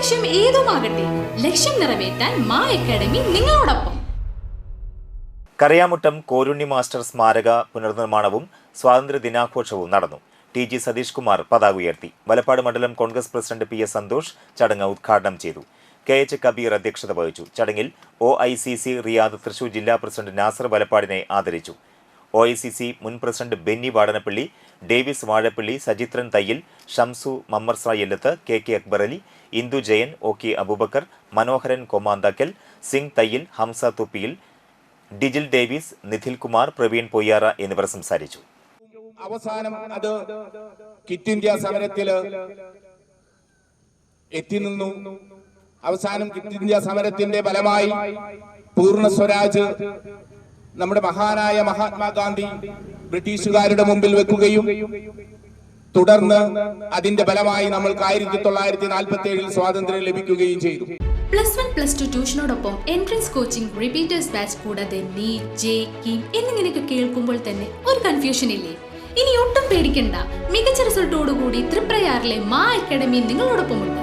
ലക്ഷ്യം ഏതുമാകട്ടെ ലക്ഷ്യം നിറവേറ്റാൻ മാ അക്കാഡമി നിങ്ങളോടൊപ്പം. കരയാമുട്ടം കോരുണ്ണി മാസ്റ്റർ സ്മാരക പുനർനിർമ്മാണവും സ്വാതന്ത്ര്യ ദിനാഘോഷവും നടന്നു. ടി ജി സതീഷ് കുമാർ പതാക ഉയർത്തി. വലപ്പാട് മണ്ഡലം Congress president P S Santhosh ചടങ്ങ് ഉദ്ഘാടനം ചെയ്തു. കെ എച്ച് കബീർ അധ്യക്ഷത വഹിച്ചു. ചടങ്ങിൽ O I C C Riyadh Thrissur ജില്ലാ പ്രസിഡന്റ് നാസർ വലപ്പാടിനെ ആദരിച്ചു. ഒ ഐ സി സി മുൻ president Benny Vadanappally Davis Vazhappally Sajithran Thayyil Shamsu Mammarsa Ellath K K Akbar Ali Indu Jayan O K Aboobacker Manoharan Komanthakkal Singh Thayyil Hamsa Thuppiyil Dijil Davis Nikhil Kumar Praveen Poyyara എന്നിവർ സംസാരിച്ചു. അവസാനം അത് kit India സമരത്തിൽ എത്തി നിന്നു. അവസാനം kit India സമരത്തിന്റെ ഫലമായി പൂർണ സ്വരാജ് നമ്മുടെ മഹാനായ മഹാത്മാഗാന്ധി ബ്രിട്ടീഷുകാരുടെ മുമ്പിൽ വെക്കുകയും തുടർന്ന് അതിന്റെ ഫലമായി നമ്മൾക്ക് ആയിരത്തി തൊള്ളായിരത്തി നാൽപ്പത്തി ഏഴിൽ സ്വാതന്ത്ര്യം ലഭിക്കുകയും ചെയ്തു. പ്ലസ് വൺ പ്ലസ് ടു ട്യൂഷനോടൊപ്പം എൻട്രൻസ് കോച്ചിംഗ് റിപ്പീറ്റേഴ്സ് ബാച്ച് കൂടാതെ നീറ്റ് ജെ കിം എന്നിങ്ങനെയൊക്കെ കേൾക്കുമ്പോൾ തന്നെ ഒരു കൺഫ്യൂഷൻ ഇല്ലേ? ഇനി ഒട്ടും പേടിക്കണ്ട. മികച്ച റിസൾട്ടോടുകൂടി ത്രിപ്രയാറിലെ മാ അക്കാഡമി നിങ്ങളോടൊപ്പമുണ്ട്.